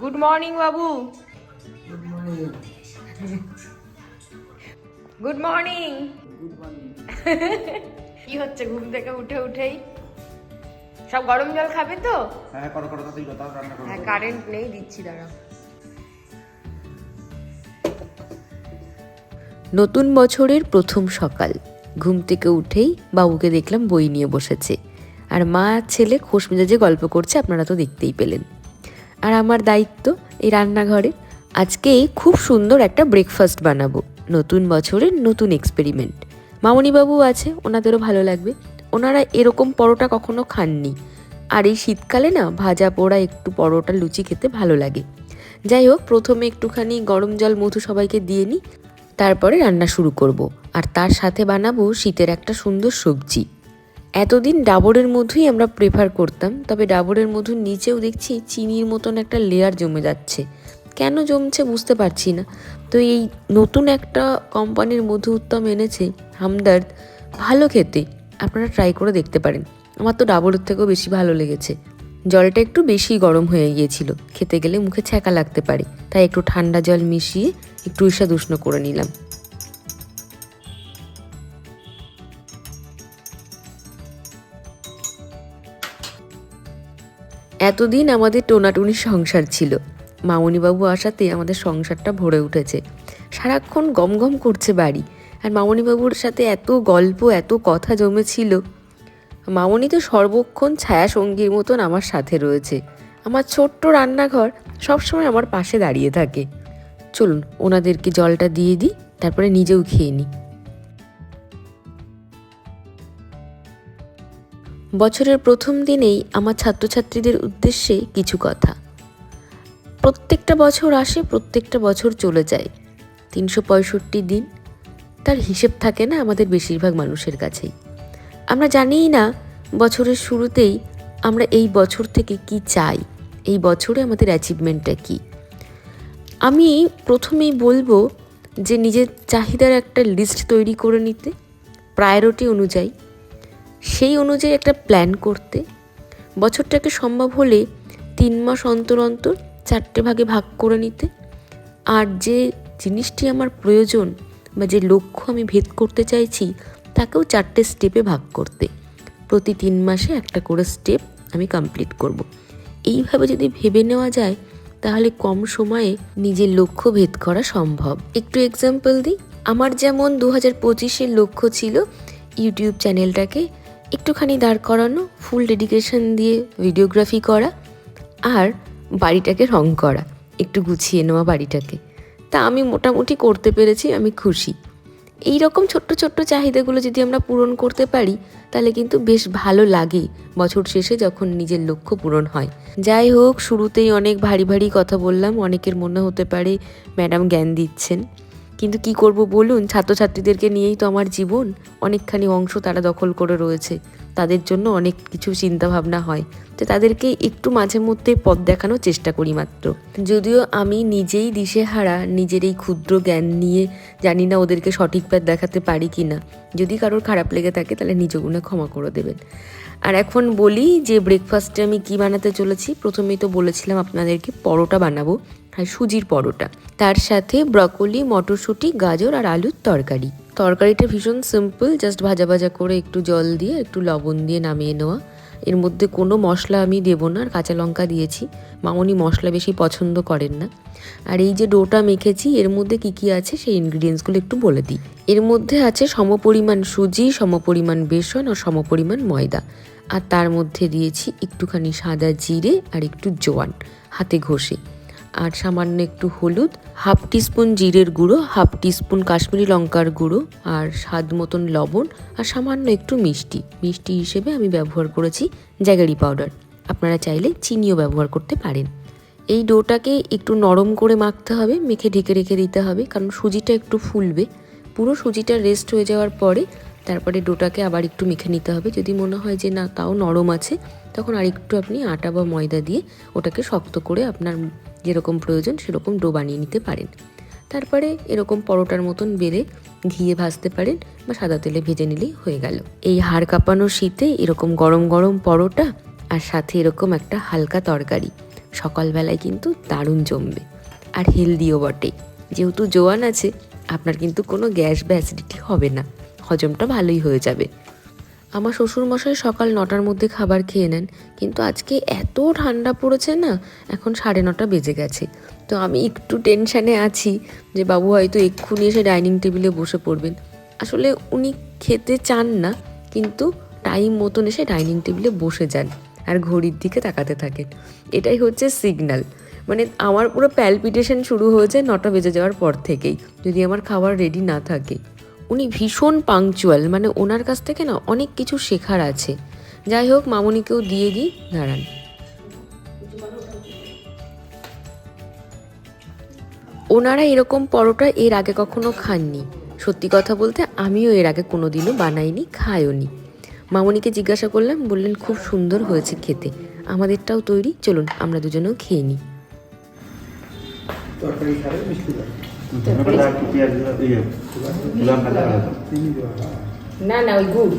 Good morning বাবু good morning good morning কি হচ্ছে ঘুম থেকে উঠে উঠেই? সব গরম জল খাবে তো? হ্যাঁ করো করো তাড়াতাড়ি করো, রান্না করো হ্যাঁ কারেন্ট নেই দিচ্ছি দাঁড়া নতুন বছরের প্রথম সকাল। ঘুম থেকে উঠেই বাবুকে দেখলাম বই নিয়ে বসেছে। আর মা ছেলে খোশ মেজাজে গল্প করছে আপনারা তো দেখতেই পেলেন। আর আমার দায়িত্ব এই রান্নাঘরে। আজকে খুব সুন্দর একটা ব্রেকফাস্ট বানাবো। নতুন বছরের নতুন এক্সপেরিমেন্ট মামনিবাবু আছে, ওনাদেরও ভালো লাগবে। ওনারা এরকম পরোটা কখনো খাননি। আর এই শীতকালে না, ভাজা পোড়া, একটু পরোটা, লুচি খেতে ভালো লাগে। যাই হোক, প্রথমে একটুখানি গরম জল, মধু সবাইকে দিয়ে নিই। তারপরে রান্না শুরু করব। আর তার সাথে বানাবো শীতের একটা সুন্দর সবজি। এতদিন ডাবরের মধুই আমরা প্রেফার করতাম, তবে ডাবরের মধুর নিচেও দেখছি চিনির মতন একটা লেয়ার জমে যাচ্ছে। কেন জমছে বুঝতে পারছি না। তো এই নতুন একটা কোম্পানির মধু উত্তম এনেছে হামদার্দ, ভালো খেতে। আপনারা ট্রাই করে দেখতে পারেন। আমার তো ডাবরের থেকেও বেশি ভালো লেগেছে। জলটা একটু বেশি গরম হয়ে গিয়েছিল। খেতে গেলে মুখে ছ্যাঁকা লাগতে পারে। তাই একটু ঠান্ডা জল মিশিয়ে একটু ঈষাদ উষ্ণ করে নিলাম। এতদিন আমাদের টোনাটুনি সংসার ছিল। মামনিবাবু আসাতে আমাদের সংসারটা ভরে উঠেছে। সারাক্ষণ গম গম করছে বাড়ি। আর মামনিবাবুর সাথে এত গল্প, এত কথা জমেছিল। মামনি তো সর্বক্ষণ ছায়া সঙ্গীর মতন আমার সাথে রয়েছে। আমার ছোট্ট রান্নাঘর সবসময় আমার পাশে দাঁড়িয়ে থাকে। চলুন, ওনাদেরকে জলটা দিয়ে দিই, তারপরে নিজেও খেয়ে নিই। বছরের প্রথম দিনেই আমার ছাত্রছাত্রীদের উদ্দেশ্যে কিছু কথা। প্রত্যেকটা বছর আসে, প্রত্যেকটা বছর চলে যায়। তিনশো পঁয়ষট্টি দিন, তার হিসেব থাকে না আমাদের বেশিরভাগ মানুষের কাছেই। আমরা জানিই না বছরের শুরুতেই আমরা এই বছর থেকে কি চাই, এই বছরে আমাদের অ্যাচিভমেন্টটা কী। আমি প্রথমেই বলব যে নিজের চাহিদার একটা লিস্ট তৈরি করে নিতে প্রায়োরিটি অনুযায়ী সেই অনুযায়ী একটা প্ল্যান করতে। বছরটাকে সম্ভব হলে তিন মাস অন্তর অন্তর চারটে ভাগে ভাগ করে নিতে। আর যে জিনিসটি আমার প্রয়োজন বা যে লক্ষ্য আমি ভেদ করতে চাইছি, তাকেও চারটে স্টেপে ভাগ করতে। প্রতি তিন মাসে একটা করে স্টেপ আমি কমপ্লিট করব। এইভাবে যদি ভেবে নেওয়া যায়, তাহলে কম সময়ে নিজের লক্ষ্য ভেদ করা সম্ভব। একটু এক্সাম্পল দিই। আমার যেমন দু হাজার পঁচিশের লক্ষ্য ছিল, ইউটিউব চ্যানেলটাকে একটুখানি দাঁড় করানো ফুল ডেডিকেশন দিয়ে ভিডিওগ্রাফি করা আর বাড়িটাকে রং করা, একটু গুছিয়ে নেওয়া বাড়িটাকে। তা আমি মোটামুটি করতে পেরেছি, আমি খুশি। এই রকম ছোট্ট ছোট্ট চাহিদাগুলো যদি আমরা পূরণ করতে পারি, তাহলে কিন্তু বেশ ভালো লাগে বছর শেষে যখন নিজের লক্ষ্য পূরণ হয়। যাই হোক, শুরুতেই অনেক ভারী ভারী কথা বললাম, অনেকের মনে হতে পারে ম্যাডাম জ্ঞান দিচ্ছেন। কিন্তু কি করব বলুন? ছাত্রছাত্রীদেরকে নিয়েই তো আমার জীবন। অনেকখানি অংশ তারা দখল করে রয়েছে। তাদের জন্য অনেক কিছু চিন্তা ভাবনা হয়। তো তাদেরকে একটু মাঝে মধ্যে পথ দেখানোর চেষ্টা করি মাত্র। যদিও আমি নিজেই দিশেহারা, নিজের এই ক্ষুদ্র জ্ঞান নিয়ে জানি না ওদেরকে সঠিক পথ দেখাতে পারি কি না। যদি কারোর খারাপ লেগে থাকে, তাহলে নিজ গুণে ক্ষমা করে দেবেন। আর এখন বলি যে ব্রেকফাস্টে আমি কি বানাতে চলেছি? প্রথমেই তো বলেছিলাম আপনাদেরকে, পরোটা বানাবো। আর সুজির পরোটা। তার সাথে ব্রকলি, মটরশুঁটি, গাজর আর আলুর তরকারি। তরকারিটা ভীষণ সিম্পল জাস্ট ভাজা ভাজা করে একটু জল দিয়ে, একটু লবণ দিয়ে নামিয়ে নেওয়া। এর মধ্যে কোনো মশলা আমি দেবো না, আর কাঁচা লঙ্কা দিয়েছি। মামনি মশলা বেশি পছন্দ করেন না। আর এই যে ডোটা মেখেছি, এর মধ্যে কি কি আছে সেই ইনগ্রিডিয়েন্টসগুলো একটু বলে দিই। এর মধ্যে আছে সমপরিমাণ সুজি, সমপরিমাণ বেসন আর সমপরিমাণ ময়দা। আর তার মধ্যে দিয়েছি একটুখানি সাদা জিরে আর একটু জোয়ান, হাতে ঘষে। আর সামান্য একটু হলুদ, হাফ টিস্পুন জিরের গুঁড়ো, হাফ টিস্পুন কাশ্মীরি লঙ্কার গুঁড়ো আর স্বাদ মতন লবণ আর সামান্য একটু মিষ্টি। মিষ্টি হিসেবে আমি ব্যবহার করেছি জ্যাগারি পাউডার। আপনারা চাইলে চিনিও ব্যবহার করতে পারেন। এই ডোটাকে একটু নরম করে মাখতে হবে, মেখে ঢেকে রেখে দিতে হবে, কারণ সুজিটা একটু ফুলবে। পুরো সুজিটা রেস্ট হয়ে যাওয়ার পরে তারপরে ডোটাকে আবার একটু মেখে নিতে হবে। যদি মনে হয় যে না, তাও নরম আছে, তখন আরেকটু আপনি আটা বা ময়দা দিয়ে ওটাকে শক্ত করে আপনার যেরকম প্রয়োজন সেরকম ডো বানিয়ে নিতে পারেন। তারপরে এরকম পরোটার মতন বেড়ে ঘিয়ে ভাজতে পারেন বা সাদা তেলে ভেজে নিলেই হয়ে গেল। এই হাড় কাঁপানো শীতে এরকম গরম গরম পরোটা আর সাথে এরকম একটা হালকা তরকারি সকালবেলায় কিন্তু দারুণ জমবে আর হেলদিও বটে। যেহেতু জোয়ান আছে, আপনার কিন্তু কোনো গ্যাস বা অ্যাসিডিটি হবে না, হজমটা ভালোই হয়ে যাবে। আমার শ্বশুরমশাই সকাল নটার মধ্যে খাবার খেয়ে নেন, কিন্তু আজকে এত ঠান্ডা পড়েছে না, এখন সাড়ে নটা বেজে গেছে। তো আমি একটু টেনশানে আছি যে বাবু হয়তো এক্ষুনি এসে ডাইনিং টেবিলে বসে পড়বেন। আসলে উনি খেতে চান না, কিন্তু টাইম মতন এসে ডাইনিং টেবিলে বসে যান আর ঘড়ির দিকে তাকাতে থাকেন। এটাই হচ্ছে সিগন্যাল। মানে আমার পুরো প্যালপিটেশন শুরু হয়ে যায় নটা বেজে যাওয়ার পর থেকেই, যদি আমার খাবার রেডি না থাকে। উনি ভীষণ পাংচুয়াল মানে ওনার কাছ থেকে না অনেক কিছু শেখার আছে। যাই হোক, মামনিকেও দিয়ে দিই, দাঁড়ান। ওনারা এরকম পরোটা এর আগে কখনো খাননি। সত্যি কথা বলতে, আমিও এর আগে কোনোদিনও বানাইনি, খাইওনি। মামনিকে জিজ্ঞাসা করলাম, বললেন, খুব সুন্দর হয়েছে খেতে। আমাদেরটাও তৈরি, চলুন, আমরা দুজনেও খেয়ে নিই। হয়। না না ওই গুড়।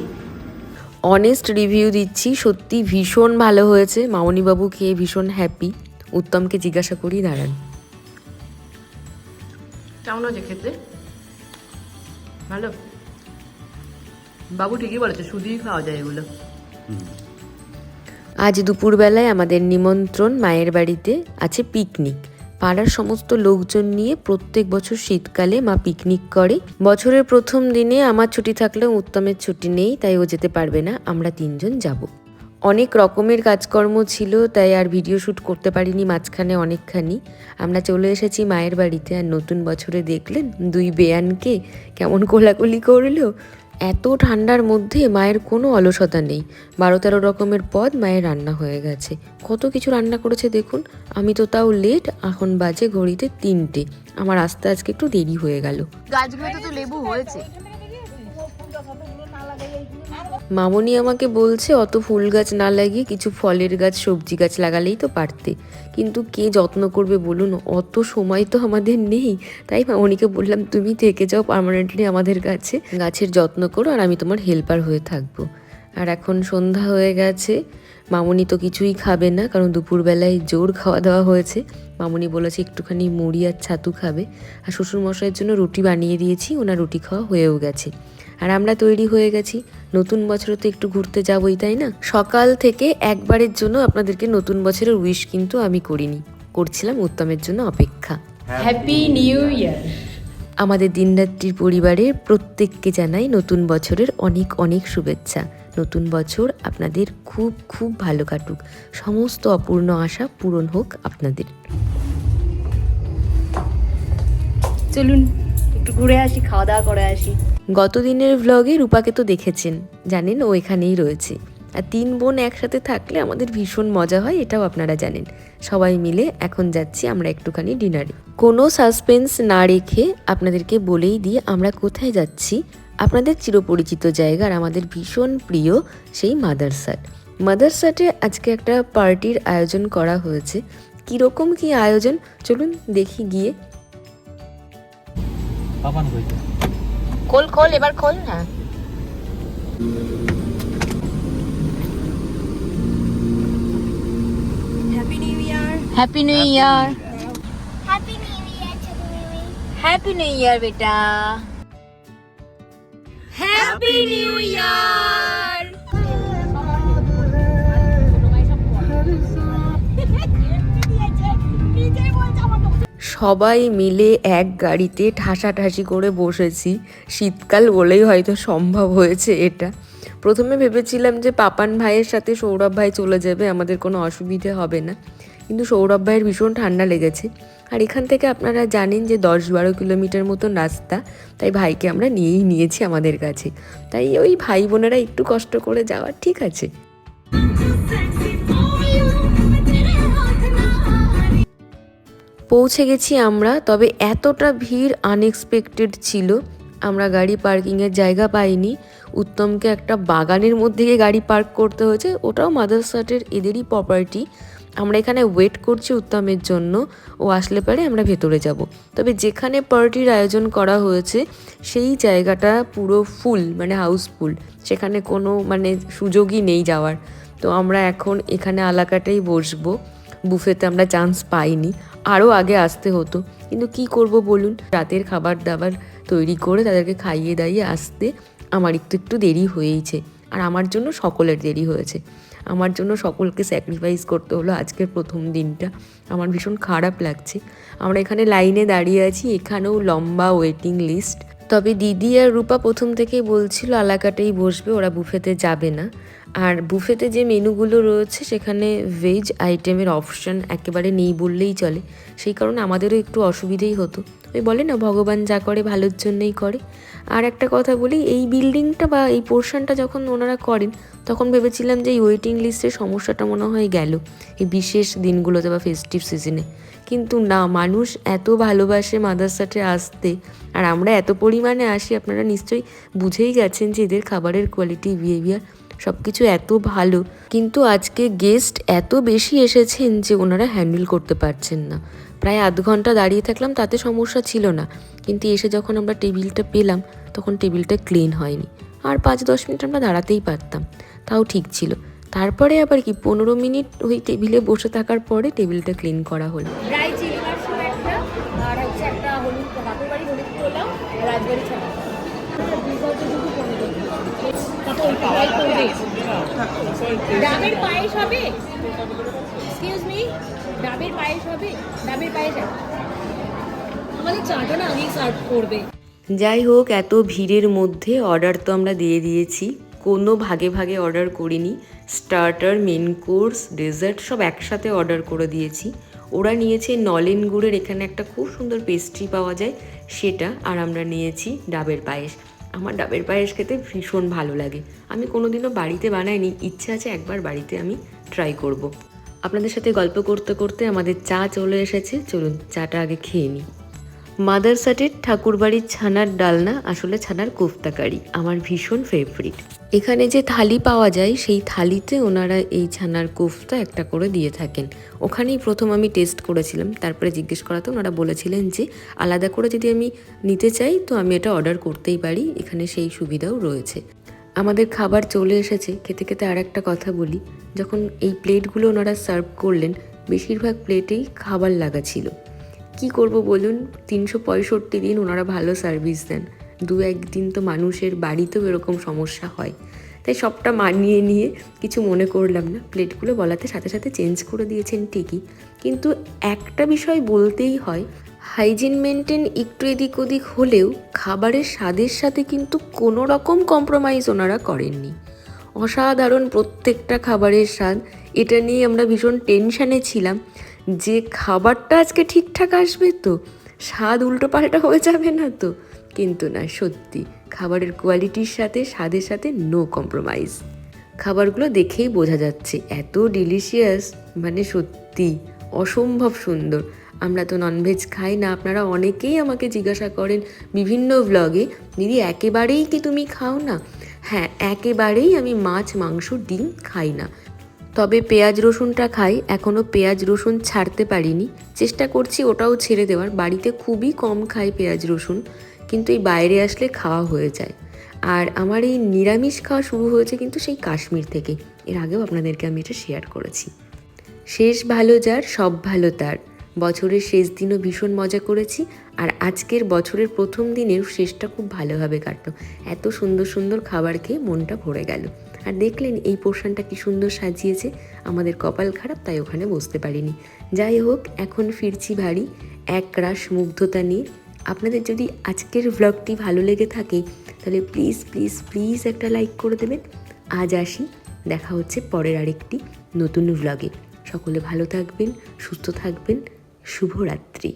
অনেস্ট রিভিউ দিচ্ছি সত্যি ভীষণ ভালো হয়েছে। মামনিবাবু খেয়ে ভীষণ হ্যাপি উত্তমকে জিজ্ঞাসা করি দাঁড়ান। কেমন হয়েছে খেতে? ভালো? বাবু ঠিকই বলেছে শুধুই খাওয়া যায় এগুলো। আজ দুপুরবেলায় আমাদের নিমন্ত্রণ মায়ের বাড়িতে আছে পিকনিক পাড়ার সমস্ত লোকজন নিয়ে প্রত্যেক বছর শীতকালে মা পিকনিক করে। বছরের প্রথম দিনে আমার ছুটি থাকলেও উত্তমের ছুটি নেই, তাই ও যেতে পারবে না, আমরা তিনজন যাব। অনেক রকমের কাজকর্ম ছিল, তাই আর ভিডিও শ্যুট করতে পারিনি, মাঝখানে অনেকখানি। আমরা চলে এসেছি মায়ের বাড়িতে, আর নতুন বছরে দেখলেন দুই বেয়ানকে কেমন কোলাকুলি করল। এত ঠান্ডার মধ্যে মায়ের কোনো অলসতা নেই। বারো তেরো রকমের পদ মায়ের রান্না হয়ে গেছে। কত কিছু রান্না করেছে দেখুন। আমি তো তাও লেট এখন বাজে ঘড়িতে তিনটে। আমার আস্তে আজকে একটু দেরি হয়ে গেল। গাছগুলোতে তো লেবু হয়েছে। মামনি আমাকে বলছে, অত ফুল গাছ না লাগিয়ে কিছু ফলের গাছ, সবজি গাছ লাগালেই তো পারতে। কিন্তু কে যত্ন করবে বলুন? অত সময় তো আমাদের নেই। তাই মামনিকে বললাম, তুমি থেকে যাও পারমানেন্টলি আমাদের কাছে। গাছের যত্ন করো আর আমি তোমার হেল্পার হয়ে থাকব। আর এখন সন্ধ্যা হয়ে গেছে। মামনি তো কিছুই খাবে না, কারণ দুপুরবেলায় জোর খাওয়া দাওয়া হয়েছে। মামনি বলেছে, একটুখানি মুড়ি আর ছাতু খাবে। আর শ্বশুরমশাইয়ের জন্য রুটি বানিয়ে দিয়েছি, ওনার রুটি খাওয়া হয়েও গেছে। আর আমরা তৈরি হয়ে গেছি। নতুন বছরে তো একটু ঘুরতে যাবোই তাই না? সকাল থেকে একবারের জন্য আপনাদেরকে নতুন বছরের উইশ কিন্তু আমি করিনি। করছিলাম উত্তমের জন্য অপেক্ষা। হ্যাপি নিউ ইয়ার আমাদের দিনরাত্রির পরিবারের প্রত্যেককে জানাই নতুন বছরের অনেক অনেক শুভেচ্ছা। নতুন বছর আপনাদের খুব খুব ভালো কাটুক। সমস্ত অপূর্ণ আশা পূরণ হোক আপনাদের। চলুন একটু ঘুরে আসি খাওয়া দাওয়া করে আসি। গত দিনের ভ্লগে রূপাকে তো দেখেছেন। জানেন ও এখানেই রয়েছে। আর তিন বোন একসাথে থাকলে আমাদের ভীষণ মজা হয়, এটাও আপনারা জানেন। সবাই মিলে এখন যাচ্ছি আমরা একটুখানি ডিনারে। কোনো সাসপেন্স না রেখে আপনাদেরকে বলেই দিয়ে আমরা কোথায় যাচ্ছি। আপনাদের চিরপরিচিত জায়গা আর আমাদের ভীষণ প্রিয় সেই মাদারসাট মাদারসাটে আজকে একটা পার্টির আয়োজন করা হয়েছে। কীরকম কী আয়োজন? চলুন দেখি গিয়ে। খোল খোল এবার খোল হ্যাঁ। Happy new year Happy New Year to me. Happy new year বেটা হ্যাপি নিউ ইয়ার সবাই মিলে এক গাড়িতে ঠাসাঠাসি করে বসেছি। শীতকাল বলেই হয়তো সম্ভব হয়েছে এটা। প্রথমে ভেবেছিলাম যে পাপান ভাইয়ের সাথে সৌরভ ভাই চলে যাবে, আমাদের কোনো অসুবিধে হবে না। কিন্তু সৌরভ ভাইয়ের ভীষণ ঠান্ডা লেগেছে। আর এখান থেকে আপনারা জানেন যে দশ বারো কিলোমিটার মতন রাস্তা, তাই ভাইকে আমরা নিয়েই নিয়েছি আমাদের কাছে। তাই ওই ভাই বোনেরা একটু কষ্ট করে যাওয়া ঠিক আছে। পৌঁছে গেছি আমরা, তবে এতটা ভিড় আনএক্সপেক্টেড ছিল। আমরা গাড়ি পার্কিংয়ের জায়গা পাইনি। উত্তমকে একটা বাগানের মধ্যে গিয়ে গাড়ি পার্ক করতে হয়েছে, ওটাও মাদারসাটের এদেরই প্রপার্টি আমরা এখানে ওয়েট করছি উত্তমের জন্য, ও আসলে পারে আমরা ভেতরে যাব। তবে যেখানে পার্টির আয়োজন করা হয়েছে, সেই জায়গাটা পুরো ফুল মানে হাউসফুল সেখানে কোনো মানে সুযোগই নেই যাওয়ার। তো আমরা এখন এখানে আলাকাটাই বসবো। বুফেতে আমরা চান্স পাইনি। আরও আগে আসতে হতো। কিন্তু কি করব বলুন? রাতের খাবার দাবার তৈরি করে তাদেরকে খাইয়ে দাইয়ে আসতে আমার একটু একটু দেরি হয়েইছে। আর আমার জন্য সকলের দেরি হয়েছে। আমার জন্য সকলকে স্যাক্রিফাইস করতে হলো আজকের প্রথম দিনটা। আমার ভীষণ খারাপ লাগছে। আমরা এখানে লাইনে দাঁড়িয়ে আছি, এখানেও লম্বা ওয়েটিং লিস্ট তবে দিদি আর রূপা প্রথম থেকেই বলছিল, আলাকাটেই বসবে, ওরা বুফেতে যাবে না। আর বুফেতে যে মেনুগুলো রয়েছে, সেখানে ভেজ আইটেমের অপশন একেবারে নেই বললেই চলে। সেই কারণে আমাদেরও একটু অসুবিধেই হতো। ওই বলে না, ভগবান যা করে ভালোর জন্যই করে। আর একটা কথা বলি, এই বিল্ডিংটা বা এই পোর্শনটা যখন ওনারা করেন, তখন ভেবেছিলাম যে এই ওয়েটিং লিস্টের সমস্যাটা মনে হয় গেল, এই বিশেষ দিনগুলোতে বা ফেস্টিভ সিজনে কিন্তু না, মানুষ এত ভালোবাসে মাদারসাটে আসতে, আর আমরা এত পরিমাণে আসি, আপনারা নিশ্চয়ই বুঝেই গেছেন যে এদের খাবারের কোয়ালিটি বিহেভিয়ার সব কিছু এত ভালো, কিন্তু আজকে গেস্ট এত বেশি এসেছেন যে ওনারা হ্যান্ডেল করতে পারছেন না। প্রায় আধ ঘণ্টা দাঁড়িয়ে থাকলাম, তাতে সমস্যা ছিল না। কিন্তু এসে যখন আমরা টেবিলটা পেলাম, তখন টেবিলটা ক্লিন হয়নি। আর পাঁচ দশ মিনিট আমরা দাঁড়াতেই পারতাম। তাও ঠিক ছিল। তারপরে আবার কি, পনেরো মিনিট ওই টেবিলে বসে থাকার পরে টেবিলটা ক্লিন করা হলো। ডাবের পায়েস হবে? এক্সকিউজ মি ডাবের পায়েস হবে? ডাবের পায়েস আমাদের চাটা না সার্ভ করবে। যাই হোক, এত ভিড়ের মধ্যে অর্ডার তো আমরা দিয়ে দিয়েছি। কোনো ভাগে ভাগে অর্ডার করিনি। স্টার্টার মেন কোর্স ডেজার্ট সব একসাথে অর্ডার করে দিয়েছি। ওরা নিয়েছে নলেন গুড়ের, এখানে একটা খুব সুন্দর পেস্ট্রি পাওয়া যায়। সেটা আর আমরা নিয়েছি ডাবের পায়েস। আমার ডাবের পায়েস খেতে ভীষণ ভালো লাগে। আমি কোনোদিনও বাড়িতে বানাইনি, ইচ্ছে আছে একবার বাড়িতে আমি ট্রাই করব। আপনাদের সাথে গল্প করতে করতে আমাদের চা চলে এসেছে, চলুন চাটা আগে খেয়ে নিই। মাদার মাদারসাটের ঠাকুরবাড়ির ছানার ডালনা আসলে ছানার কোফতা কারি আমার ভীষণ ফেভারিট এখানে যে থালি পাওয়া যায়, সেই থালিতে ওনারা এই ছানার কোফতা একটা করে দিয়ে থাকেন। ওখানেই প্রথম আমি টেস্ট করেছিলাম, তারপরে জিজ্ঞেস করাতে ওনারা বলেছিলেন যে, আলাদা করে যদি আমি নিতে চাই, তো আমি এটা অর্ডার করতেই পারি, এখানে সেই সুবিধাও রয়েছে। আমাদের খাবার চলে এসেছে। খেতে খেতে আর একটা কথা বলি, যখন এই প্লেটগুলো ওনারা সার্ভ করলেন, বেশিরভাগ প্লেটেই খাবার লাগা ছিল। কি করব বলুন, তিনশো পঁয়ষট্টি দিন ওনারা ভালো সার্ভিস দেন। দু একদিন তো মানুষের বাড়িতেও এরকম সমস্যা হয়। তাই সবটা মানিয়ে নিয়ে কিছু মনে করলাম না। প্লেটগুলো বলাতে সাথে সাথে চেঞ্জ করে দিয়েছেন ঠিকই। কিন্তু একটা বিষয় বলতেই হয়, হাইজিন মেনটেন একটু এদিক ওদিক হলেও খাবারের স্বাদের সাথে কিন্তু কোনো রকম কম্প্রোমাইজ ওনারা করেননি। অসাধারণ প্রত্যেকটা খাবারের স্বাদ। এটা নিয়ে আমরা ভীষণ টেনশানে ছিলাম যে খাবারটা আজকে ঠিকঠাক আসবে তো? স্বাদ উল্টোপাল্টা হয়ে যাবে না তো? কিন্তু না, সত্যি। খাবারের কোয়ালিটির সাথে, স্বাদের সাথে নো কম্প্রোমাইজ খাবারগুলো দেখেই বোঝা যাচ্ছে, এত ডিলিশিয়াস মানে সত্যি, অসম্ভব সুন্দর। আমরা তো ননভেজ খাই না, আপনারা অনেকেই আমাকে জিজ্ঞাসা করেন বিভিন্ন ভ্লগে দিদি, একেবারেই কি তুমি খাও না? হ্যাঁ একেবারেই আমি মাছ, মাংস, ডিম খাই না। তবে পেঁয়াজ, রসুনটা খাই এখনও পেঁয়াজ, রসুন ছাড়তে পারিনি। চেষ্টা করছি ওটাও ছেড়ে দেওয়ার। বাড়িতে খুবই কম খাই পেঁয়াজ, রসুন। কিন্তু এই বাইরে আসলে খাওয়া হয়ে যায়। আর আমার এই নিরামিষ খাওয়া শুরু হয়েছে কিন্তু সেই কাশ্মীর থেকে। এর আগেও আপনাদেরকে আমি এটা শেয়ার করেছি। শেষ ভালো যার, সব ভালো তার। বছরের শেষ দিনও ভীষণ মজা করেছি আর আজকের বছরের প্রথম দিনের শেষটা খুব ভালোভাবে কাটলো। এত সুন্দর সুন্দর খাবার খেয়ে মনটা ভরে গেল। আর দেখলেন এই পোর্শনটা কি সুন্দর সাজিয়েছে। আমাদের কপাল খারাপ, তাই ওখানে বসতে পারিনি। যাই হোক, এখন ফিরছি ভারী এক রাশ মুগ্ধতা নিয়ে। আপনাদের যদি আজকের ভ্লগটি ভালো লেগে থাকে, তাহলে প্লিজ প্লিজ প্লিজ একটা লাইক করে দেবেন। আজ আসি, দেখা হচ্ছে পরের আরেকটি নতুন ভ্লগে সকলে ভালো থাকবেন, সুস্থ থাকবেন, শুভরাত্রি।